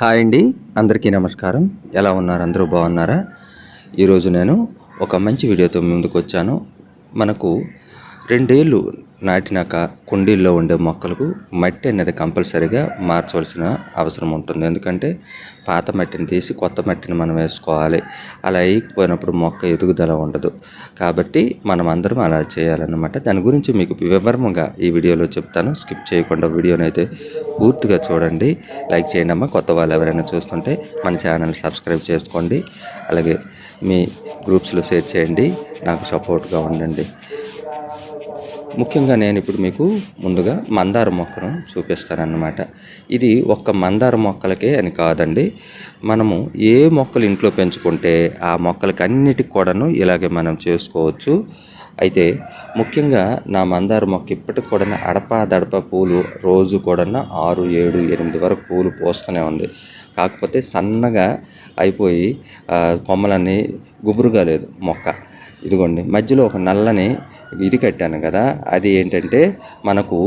Hi అండి అందరికీ నమస్కారం. ఎలా ఉన్నారు? అందరూ బాగున్నారా? ఈరోజు నేను ఒక మంచి వీడియోతో ముందుకు వచ్చాను మనకు రెండేళ్ళు నాటినాక కుండీల్లో ఉండే మొక్కలకు మట్టి అనేది కంపల్సరీగా మార్చవలసిన అవసరం ఉంటుంది. ఎందుకంటే పాత మట్టిని తీసి కొత్త మట్టిని మనం వేసుకోవాలి. అలా వేయకపోయినప్పుడు మొక్క ఎదుగుదల ఉండదు. కాబట్టి మనం అందరం అలా చేయాలన్నమాట. దాని గురించి మీకు వివరంగా ఈ వీడియోలో చెప్తాను. స్కిప్ చేయకుండా వీడియోని అయితే పూర్తిగా చూడండి. లైక్ చేయండి అమ్మా. కొత్త వాళ్ళు ఎవరైనా చూస్తుంటే మన ఛానల్ సబ్స్క్రైబ్ చేసుకోండి. అలాగే మీ గ్రూప్స్లో షేర్ చేయండి. నాకు సపోర్ట్గా ఉండండి. ముఖ్యంగా నేను ఇప్పుడు మీకు ముందుగా మందార మొక్కను చూపిస్తానన్నమాట. ఇది ఒక్క మందార మొక్కలకే అని కాదండి. మనము ఏ మొక్కలు ఇంట్లో పెంచుకుంటే ఆ మొక్కలకి అన్నిటికి కూడాను ఇలాగే మనం చేసుకోవచ్చు. అయితే ముఖ్యంగా నా మందార మొక్క ఇప్పటికి కూడా అడప దడప పూలు రోజు కూడా ఆరు ఏడు ఎనిమిది వరకు పూలు పోస్తూనే ఉంది. కాకపోతే సన్నగా అయిపోయి కొమ్మలన్నీ గుబురుగా లేదు మొక్క. ఇదిగోండి మధ్యలో ఒక నల్లని ఇది కట్టాను కదా. అది ఏంటంటే మనకు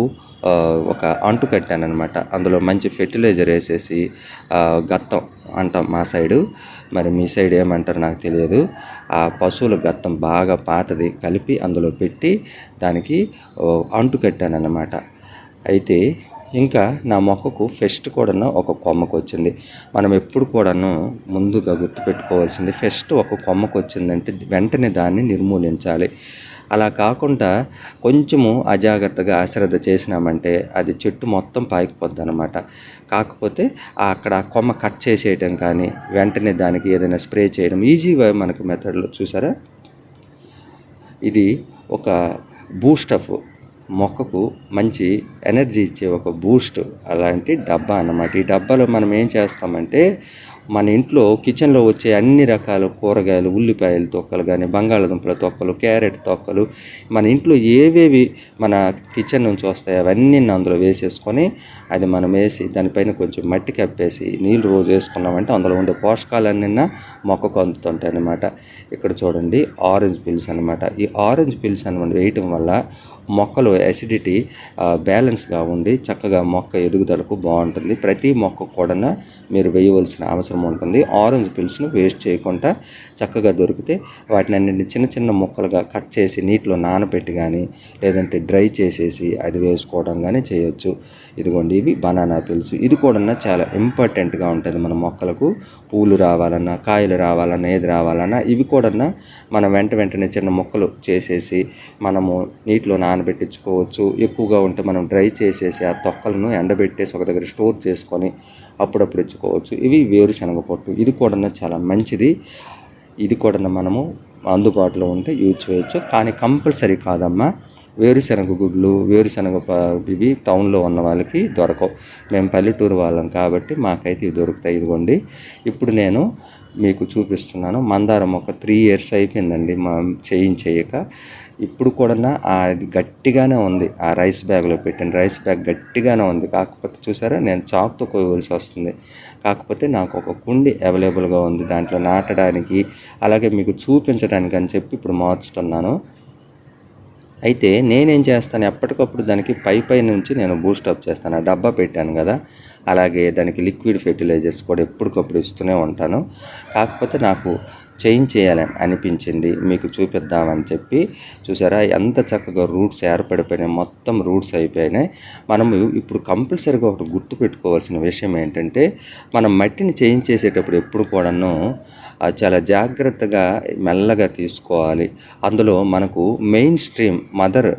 ఒక అంటు కట్టాను అనమాట అందులో మంచి ఫెర్టిలైజర్ వేసేసి గత్తం అంటాం మా సైడు. మరి మీ సైడ్ ఏమంటారు నాకు తెలియదు. ఆ పశువుల గత్తం బాగా పాతది కలిపి అందులో పెట్టి దానికి అంటు కట్టాను అనమాట అయితే ఇంకా నా మొక్కకు ఫెస్ట్ కూడా ఒక కొమ్మకు వచ్చింది. మనం ఎప్పుడు కూడాను ముందుగా గుర్తుపెట్టుకోవాల్సింది ఫెస్ట్ ఒక కొమ్మకు వచ్చిందంటే వెంటనే దాన్ని నిర్మూలించాలి. అలా కాకుండా కొంచెము అజాగ్రత్తగా అశ్రద్ధ చేసినామంటే అది చెట్టు మొత్తం పాకిపోద్ది అనమాట కాకపోతే అక్కడ కొమ్మ కట్ చేసేయటం కానీ వెంటనే దానికి ఏదైనా స్ప్రే చేయడం ఈజీగా మనకు మెథడ్లో చూసారా? ఇది ఒక బూస్టఫ్ మొక్కకు మంచి ఎనర్జీ ఇచ్చే ఒక బూస్ట్ అలాంటి డబ్బా అన్నమాట. ఈ డబ్బాలో మనం ఏం చేస్తామంటే మన ఇంట్లో కిచెన్లో వచ్చే అన్ని రకాల కూరగాయలు ఉల్లిపాయల తొక్కలు కానీ బంగాళదుంపల తొక్కలు క్యారెట్ తొక్కలు మన ఇంట్లో ఏవేవి మన కిచెన్ నుంచి వస్తాయో అవన్నీ అందులో వేసేసుకొని అది మనం వేసి దానిపైన కొంచెం మట్టి కప్పేసి నీళ్ళు రోజు వేసుకున్నామంటే అందులో ఉండే పోషకాలన్నీ మొక్కకు అందుతుంటాయి అన్నమాట ఇక్కడ చూడండి ఆరెంజ్ పిల్స్ అన్నమాట. ఈ ఆరెంజ్ పిల్స్ అనమాట వేయటం వల్ల మొక్కలో అసిడిటీ బ్యాలెన్స్గా ఉండి చక్కగా మొక్క ఎదుగుదలకు బాగుంటుంది. ప్రతి మొక్క కూడా మీరు వేయవలసిన అవసరం ఉంటుంది. ఆరెంజ్ పిల్స్ను వేస్ట్ చేయకుండా చక్కగా దొరికితే వాటిని అన్నింటిని చిన్న చిన్న ముక్కలుగా కట్ చేసి నీటిలో నానబెట్టి కానీ లేదంటే డ్రై చేసేసి అది వేసుకోవడం కానీ చేయొచ్చు. ఇదిగోండి ఇవి బనానా పిల్స్ ఇది కూడా చాలా ఇంపార్టెంట్గా ఉంటుంది మన మొక్కలకు. పూలు రావాలన్నా కాయలు రావాలన్నా ఏది రావాలన్నా ఇవి కూడా మనం వెంట వెంటనే చిన్న మొక్కలు చేసేసి మనము నీటిలో నానబెట్టించుకోవచ్చు. ఎక్కువగా ఉంటే మనం డ్రై చేసేసి ఆ తొక్కలను ఎండబెట్టేసి ఒక దగ్గర స్టోర్ చేసుకొని అప్పుడప్పుడు ఇచ్చుకోవచ్చు. ఇవి వేరుశనగ పొట్టు. ఇది కూడా చాలా మంచిది. ఇది కూడా మనము అందుబాటులో ఉంటే యూజ్ చేయొచ్చు. కానీ కంపల్సరీ కాదమ్మా. వేరుశనగ గుడ్లు వేరుశనగ ఇవి టౌన్లో ఉన్న వాళ్ళకి దొరకవు. మేము పల్లెటూరు వాళ్ళం కాబట్టి మాకైతే ఇవి దొరుకుతాయి. ఇదిగోండి. ఇప్పుడు నేను మీకు చూపిస్తున్నాను. మందారం ఒక త్రీ ఇయర్స్ అయిపోయిందండి మా చేయించేయక. ఇప్పుడు కూడా అది గట్టిగానే ఉంది. ఆ రైస్ బ్యాగ్లో పెట్టిన రైస్ బ్యాగ్ గట్టిగానే ఉంది. కాకపోతే చూసారా నేను చాక్తో కోయవలసి వస్తుంది. కాకపోతే నాకు ఒక కుండి అవైలబుల్గా ఉంది. దాంట్లో నాటడానికి అలాగే మీకు చూపించడానికి అని చెప్పి ఇప్పుడు మార్చుతున్నాను. అయితే నేనేం చేస్తాను ఎప్పటికప్పుడు దానికి పై పై నుంచి నేను బూస్టప్ చేస్తాను. ఆ డబ్బా పెట్టాను కదా అలాగే దానికి లిక్విడ్ ఫెర్టిలైజర్స్ కూడా ఎప్పటికప్పుడు ఇస్తూనే ఉంటాను. కాకపోతే నాకు చేంజ్ చేయాలని అనిపించింది. మీకు చూపిద్దామని చెప్పి చూసారా? ఎంత చక్కగా రూట్స్ ఏర్పడిపోయినాయి. మొత్తం రూట్స్ అయిపోయినాయి. మనము ఇప్పుడు కంపల్సరీగా ఒకటి గుర్తు పెట్టుకోవాల్సిన విషయం ఏంటంటే మనం మట్టిని చేంజ్ చేసేటప్పుడు ఎప్పుడు కూడాను చాలా జాగ్రత్తగా మెల్లగా తీసుకోవాలి. అందులో మనకు మెయిన్ స్ట్రీమ్ మదర్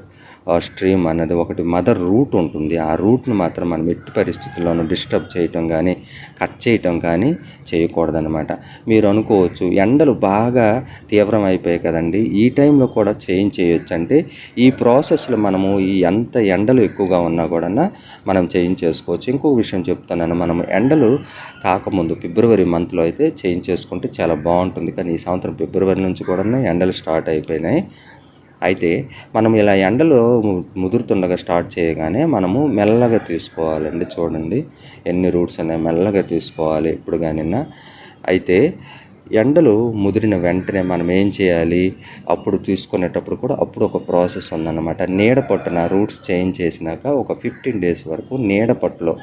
స్ట్రీమ్ అనేది ఒకటి మదర్ రూట్ ఉంటుంది. ఆ రూట్ను మాత్రం మనం ఎట్టి పరిస్థితుల్లోనూ డిస్టర్బ్ చేయటం కానీ కట్ చేయటం కానీ చేయకూడదనమాట మీరు అనుకోవచ్చు ఎండలు బాగా తీవ్రం అయిపోయాయి కదండి. ఈ టైంలో కూడా చేంజ్ చేయొచ్చు. అంటే ఈ ప్రాసెస్లో మనము ఈ ఎంత ఎండలు ఎక్కువగా ఉన్నా కూడా మనం చేంజ్ చేసుకోవచ్చు. ఇంకో విషయం చెప్తున్నాను. మనం ఎండలు కాకముందు ఫిబ్రవరి మంత్లో అయితే చేంజ్ చేసుకుంటే చాలా బాగుంటుంది. కానీ ఈ సంవత్సరం ఫిబ్రవరి నుంచి కూడా ఎండలు స్టార్ట్ అయిపోయినాయి. అయితే మనం ఇలా ఎండలో ముదురుతుండగా స్టార్ట్ చేయగానే మనము మెల్లగా తీసుకోవాలండి చూడండి. ఎన్ని రూట్స్ ఉన్నాయి మెల్లగా తీసుకోవాలి ఇప్పుడు కానీ అయితే ఎండలు ముదిరిన వెంటనే మనం ఏం చేయాలి? అప్పుడు తీసుకునేటప్పుడు కూడా అప్పుడు ఒక ప్రాసెస్ ఉందన్నమాట. నీడ పట్టున రూట్స్ చేంజ్ చేసినాక ఒక ఫిఫ్టీన్ డేస్ వరకు నీడ పట్టులో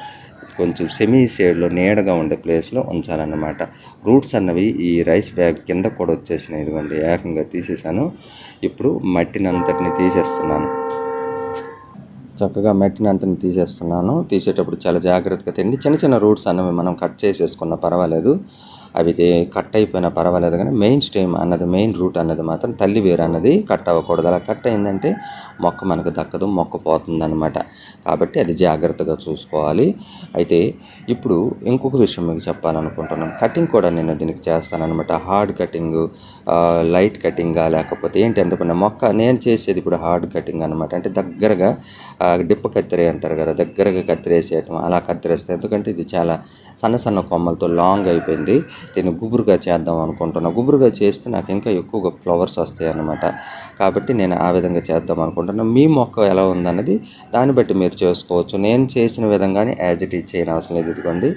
కొంచెం సెమీ షేడ్లో నీడగా ఉండే ప్లేస్లో ఉంచాలన్నమాట. రూట్స్ అన్నవి ఈ రైస్ బ్యాగ్ కింద కూడా వచ్చేసినాయి. ఇదిగోండి ఏకంగా తీసేసాను ఇప్పుడు మట్టినంతటిని తీసేస్తున్నాను. చక్కగా మట్టిని అంతని తీసేస్తున్నాను. తీసేటప్పుడు చాలా జాగ్రత్తగా తిండి. చిన్న చిన్న రూట్స్ అన్నవి మనం కట్ చేసేసుకున్నా పర్వాలేదు. అవి కట్ అయిపోయినా పర్వాలేదు కానీ మెయిన్ స్ట్రీమ్ అన్నది మెయిన్ రూట్ అన్నది మాత్రం తల్లి వేరు అన్నది కట్ అవ్వకూడదు. అలా కట్ అయిందంటే మొక్క మనకు దక్కదు మొక్క పోతుంది అనమాట కాబట్టి అది జాగ్రత్తగా చూసుకోవాలి. అయితే ఇప్పుడు ఇంకొక విషయం మీకు చెప్పాలనుకుంటున్నాను కటింగ్ కూడా నేను దీనికి చేస్తానన్నమాట. హార్డ్ కటింగ్ లైట్ కటింగా లేకపోతే ఏంటంటే ఇప్పుడు మొక్క నేను చేసేది ఇప్పుడు హార్డ్ కటింగ్ అనమాట అంటే దగ్గరగా డిప్ప కత్తిరే అంటారు కదా దగ్గరగా కత్తిరేసేయటం అలా కత్తిరేస్తే. ఎందుకంటే ఇది చాలా సన్న సన్న కొమ్మలతో లాంగ్ అయిపోయింది. దీన్ని గుబురుగా చేద్దాం అనుకుంటున్నా. గుబురుగా చేస్తే నాకు ఇంకా ఎక్కువగా ఫ్లవర్స్ వస్తాయి అన్నమాట కాబట్టి నేను ఆ విధంగా చేద్దాం అనుకుంటున్నాను మీ మొక్క ఎలా ఉందన్నది దాన్ని బట్టి మీరు చేసుకోవచ్చు. నేను చేసిన విధంగానే యాజ్ ఇట్ ఈజ్ చేయని అవసరం లేదు. ఇదిగోండి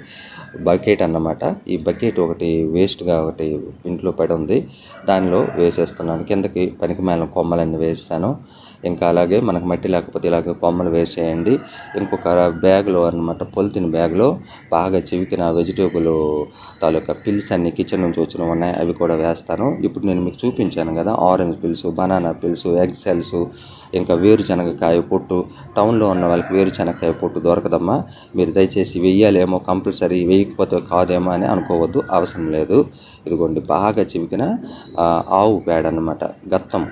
బకెట్ అన్నమాట. ఈ బకెట్ ఒకటి వేస్ట్గా ఒకటి ఇంట్లో పడి ఉంది. దానిలో వేసేస్తున్నాను. కిందకి పనికి మేళం కొమ్మలన్నీ వేస్తాను. ఇంకా అలాగే మనకు మట్టి లేకపోతే ఇలాగ కొమ్మలు వేసేయండి. ఇంకొక బ్యాగ్లో అన్నమాట పొలిథిన్ బ్యాగ్లో బాగా చివికిన వెజిటేబుల్ తాలూకా పిల్స్ అన్ని కిచెన్ నుంచి వచ్చినవి ఉన్నాయి అవి కూడా వేస్తాను. ఇప్పుడు నేను మీకు చూపించాను కదా orange peels banana peels egg shells ఇంకా వేరుశనగకాయ పొట్టు. టౌన్లో ఉన్న వాళ్ళకి వేరుశనగకాయ పొట్టు దొరకదమ్మా. మీరు దయచేసి వెయ్యాలేమో కంపల్సరీ వేయకపోతే కాదేమో అని అనుకోవద్దు అవసరం లేదు. ఇదిగోండి బాగా చివికిన ఆవు పేడ అనమాట గత్తం.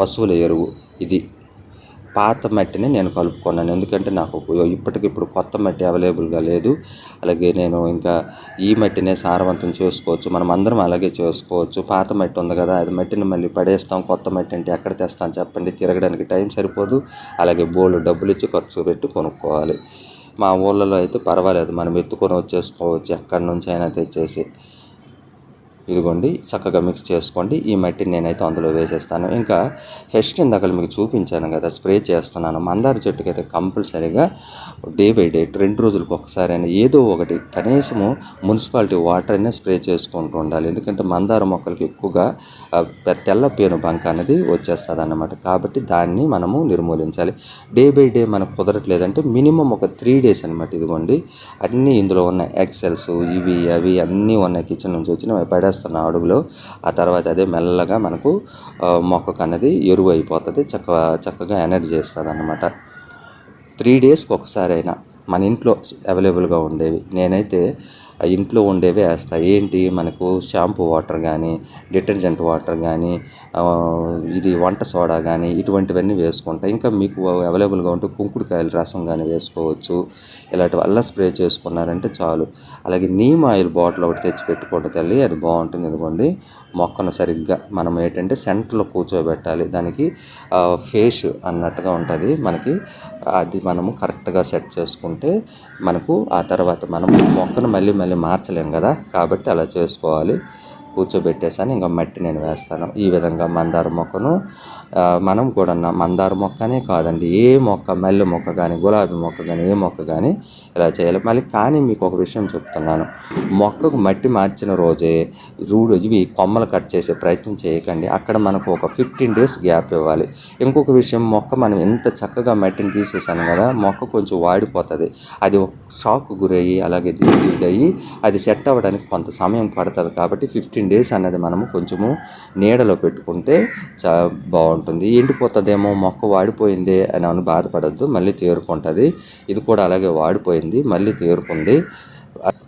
పశువుల ఎరువు. ఇది పాత మట్టిని నేను కలుపుకున్నాను. ఎందుకంటే నాకు ఇప్పటికిప్పుడు కొత్త మట్టి అవైలబుల్గా లేదు. అలాగే నేను ఇంకా ఈ మట్టినే సారవంతం చేసుకోవచ్చు. మనం అందరం అలాగే చేసుకోవచ్చు. పాత మట్టి ఉంది కదా అది మట్టిని మళ్ళీ పడేస్తాం. కొత్త మట్టి అంటే ఎక్కడ తెస్తాం చెప్పండి. తిరగడానికి టైం సరిపోదు. అలాగే బోళ్ళు డబ్బులు ఇచ్చి ఖర్చు పెట్టి కొనుక్కోవాలి. మా ఊళ్ళలో అయితే పర్వాలేదు. మనం ఎత్తుకొని వచ్చేసుకోవచ్చు. ఎక్కడి నుంచి అయినా తెచ్చేసి. ఇదిగోండి చక్కగా మిక్స్ చేసుకోండి. ఈ మట్టిని నేనైతే అందులో వేసేస్తాను. ఇంకా ఫస్ట్ ఇందాక మీకు చూపించాను కదా స్ప్రే చేస్తున్నాను. మందార చెట్టుకి అయితే కంపల్సరీగా డే బై డే రెండు రోజులకు ఒకసారి అయినా ఏదో ఒకటి కనీసము మున్సిపాలిటీ వాటర్ అయినా స్ప్రే చేసుకుంటూ ఉండాలి. ఎందుకంటే మందార మొక్కలకి ఎక్కువగా తెల్ల పేను బంక అనేది వచ్చేస్తుంది అన్నమాట కాబట్టి దాన్ని మనము నిర్మూలించాలి. డే బై డే మనకు కుదరట్లేదంటే మినిమం ఒక త్రీ డేస్ అనమాట ఇదిగోండి. అన్నీ ఇందులో ఉన్న ఎక్సెల్స్ ఇవి అవి అన్నీ ఉన్నాయి. కిచెన్ నుంచి వచ్చిన వేస్తున్న అడుగులో. ఆ తర్వాత అదే మెల్లగా మనకు మొక్కకు అనేది ఎరువు అయిపోతుంది. చక్కగా చక్కగా ఎనర్జీ ఇస్తుంది అన్నమాట త్రీ డేస్కి ఒకసారి అయినా మన ఇంట్లో అవైలబుల్గా ఉండేవి. నేనైతే ఇంట్లో ఉండేవే వేస్తా. ఏంటి? మనకు షాంపూ వాటర్ కానీ డిటర్జెంట్ వాటర్ కానీ ఇది వంట సోడా కానీ ఇటువంటివన్నీ వేసుకుంటా. ఇంకా మీకు అవైలబుల్గా ఉంటే కుంకుడుకాయల రసం కానీ వేసుకోవచ్చు. ఇలాంటి వల్ల స్ప్రే చేసుకున్నారంటే చాలు. అలాగే నీమ్ ఆయిల్ బాటిల్ ఒకటి తెచ్చి పెట్టుకోండి తల్లి అది బాగుంటుంది. అనుకోండి మొక్కను సరిగ్గా మనం ఏంటంటే సెంటర్లో కూర్చోబెట్టాలి. దానికి ఫేస్ అన్నట్టుగా ఉంటుంది. మనకి అది మనము కరెక్ట్గా సెట్ చేసుకుంటే మనకు ఆ తర్వాత మనం మొక్కను మళ్ళీ మళ్ళీ మార్చలేం కదా? కాబట్టి అలా చేసుకోవాలి. కూర్చోబెట్టేసాను ఇంకా మట్టి నేను వేస్తాను. ఈ విధంగా మందార మొక్కను మనం కూడా మందార మొక్కనే కాదండి. ఏ మొక్క మల్లె మొక్క కానీ గులాబీ మొక్క కానీ ఏ మొక్క కానీ ఇలా చేయాలి. మళ్ళీ కానీ మీకు ఒక విషయం చెప్తున్నాను. మొక్కకు మట్టి మార్చిన రోజే రూడు ఇవి కొమ్మలు కట్ చేసే ప్రయత్నం చేయకండి. అక్కడ మనకు ఒక ఫిఫ్టీన్ డేస్ గ్యాప్ ఇవ్వాలి. ఇంకొక విషయం మొక్క మనం ఎంత చక్కగా మట్టిని తీసేసాను కదా మొక్క కొంచెం వాడిపోతుంది. అది ఒక షాక్ గురయ్యి అలాగే దిగి అయ్యి అది సెట్ అవ్వడానికి కొంత సమయం పడుతుంది. కాబట్టి ఫిఫ్టీన్ డేస్ అనేది మనము కొంచెము నీడలో పెట్టుకుంటే చా బాగుంటుంది. ఉంటుంది. ఎండిపోతుందేమో మొక్క వాడిపోయింది అని అని బాధపడద్దు. మళ్ళీ తేరుకుంటుంది. ఇది కూడా అలాగే వాడిపోయింది. మళ్ళీ తేరుకుంది.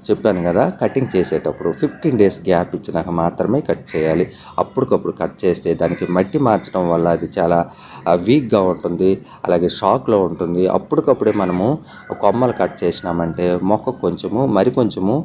చెప్పాను కదా కటింగ్ చేసేటప్పుడు ఫిఫ్టీన్ డేస్ గ్యాప్ ఇచ్చినాక మాత్రమే కట్ చేయాలి. అప్పటికప్పుడు కట్ చేస్తే దానికి మట్టి మార్చడం వల్ల అది చాలా వీక్గా ఉంటుంది అలాగే షాక్లో ఉంటుంది. అప్పటికప్పుడే మనము కొమ్మలు కట్ చేసినామంటే మొక్క కొంచెము మరి కొంచెము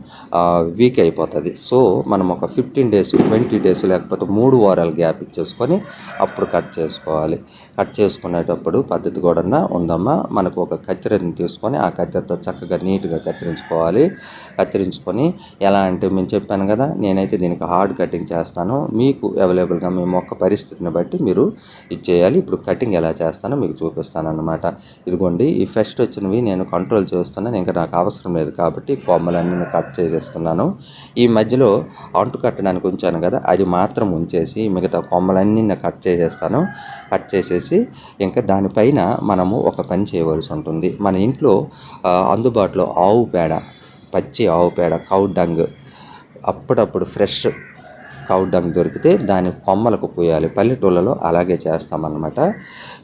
వీక్ అయిపోతుంది. సో మనం ఒక ఫిఫ్టీన్ డేస్ ట్వంటీ డేస్ లేకపోతే మూడు వారాలు గ్యాప్ ఇచ్చేసుకొని అప్పుడు కట్ చేసుకోవాలి. కట్ చేసుకునేటప్పుడు పద్ధతి కూడా ఉందమ్మా. మనకు ఒక కత్తిరని తీసుకొని ఆ కత్తెరతో చక్కగా నీట్గా కత్తిరించుకోవాలి. కత్తిరించుకొని ఎలా అంటే మేము చెప్పాను కదా నేనైతే దీనికి హార్డ్ కటింగ్ చేస్తాను. మీకు అవైలబుల్గా మీ మొక్క పరిస్థితిని బట్టి మీరు ఇది చేయాలి. ఇప్పుడు కటింగ్ ఎలా చేస్తానో మీకు చూపిస్తాను అనమాట ఇదిగోండి ఈ ఫస్ట్ వచ్చినవి నేను కంట్రోల్ చేస్తున్నాను. ఇంకా నాకు అవసరం లేదు కాబట్టి కొమ్మలన్నీ నేను కట్ చేసేస్తున్నాను. ఈ మధ్యలో అంటు కట్టడానికి ఉంచాను కదా అది మాత్రం ఉంచేసి మిగతా కొమ్మలన్నీ నేను కట్ చేసేస్తాను. కట్ చేసేసి ఇంకా దానిపైన మనము ఒక పని చేయవలసి ఉంటుంది. మన ఇంట్లో అందుబాటులో ఆవు పేడ పచ్చి ఆవు పేడ కౌ డంగ్ అప్పుడప్పుడు ఫ్రెష్ కౌ డంగ్ దొరికితే దాని కొమ్మలకు పోయాలి. పల్లెటూళ్ళలో అలాగే చేస్తామన్నమాట.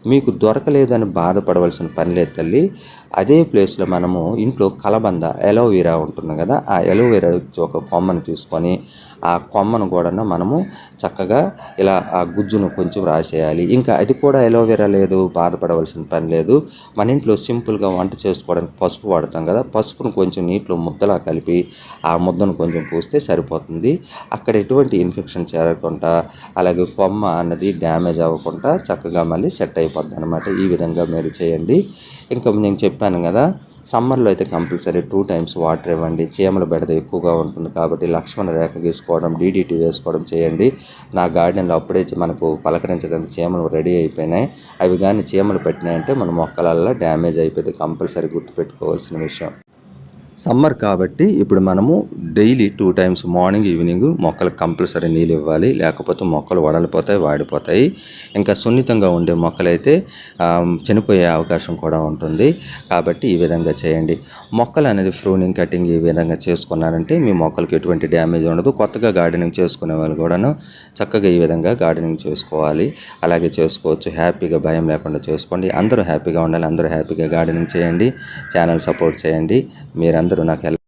మీకు దొరకలేదని బాధపడవలసిన పని లేదు తల్లి. అదే ప్లేస్లో మనము ఇంట్లో కలబంద ఎలోవీరా ఉంటుంది కదా ఆ ఎలోవీరా ఒక కొమ్మను తీసుకొని ఆ కొమ్మను కూడా మనము చక్కగా ఇలా ఆ గుజ్జును కొంచెం రాసేయాలి. ఇంకా అది కూడా ఎలోవెరా లేదు బాధపడవలసిన పని లేదు. మన ఇంట్లో సింపుల్గా వంట చేసుకోవడానికి పసుపు వాడతాం కదా పసుపును కొంచెం నీటిలో ముద్దలా కలిపి ఆ ముద్దను కొంచెం పూస్తే సరిపోతుంది. అక్కడ ఎటువంటి ఇన్ఫెక్షన్ చేరకుండా అలాగే కొమ్మ అన్నది డ్యామేజ్ అవ్వకుండా చక్కగా మళ్ళీ సెట్ అయిపోతుంది. అయిపోద్ది అనమాట ఈ విధంగా మీరు చేయండి. ఇంకా నేను చెప్పాను కదా సమ్మర్లో అయితే కంపల్సరీ టూ టైమ్స్ వాటర్ ఇవ్వండి. చీమల బెడద ఎక్కువగా ఉంటుంది కాబట్టి లక్ష్మణ రేఖ గీసుకోవడం డీడీటీ వేసుకోవడం చేయండి. నా గార్డెన్లో అప్పుడే మనకు పలకరించడానికి చీమలు రెడీ అయిపోయినాయి. అవి కానీ చీమలు పెట్టినాయంటే మన మొక్కలల్లో డ్యామేజ్ అయిపోయింది. కంపల్సరీ గుర్తుపెట్టుకోవాల్సిన విషయం. సమ్మర్ కాబట్టి ఇప్పుడు మనము daily two times morning evening మొక్కలకు కంపల్సరీ నీళ్ళు ఇవ్వాలి. లేకపోతే మొక్కలు వడలిపోతాయి వాడిపోతాయి. ఇంకా సున్నితంగా ఉండే మొక్కలైతే చనిపోయే అవకాశం కూడా ఉంటుంది. కాబట్టి ఈ విధంగా చేయండి. మొక్కలు అనేది ఫ్రూనింగ్ కటింగ్ ఈ విధంగా చేసుకున్నారంటే మీ మొక్కలకు ఎటువంటి డ్యామేజ్ ఉండదు. కొత్తగా గార్డెనింగ్ చేసుకునే వాళ్ళు కూడాను చక్కగా ఈ విధంగా గార్డెనింగ్ చేసుకోవాలి. అలాగే చేసుకోవచ్చు. హ్యాపీగా భయం లేకుండా చేసుకోండి. అందరూ హ్యాపీగా ఉండాలి. అందరూ హ్యాపీగా గార్డెనింగ్ చేయండి. ఛానల్ సపోర్ట్ చేయండి. మీరందరూ నాకు ఎలా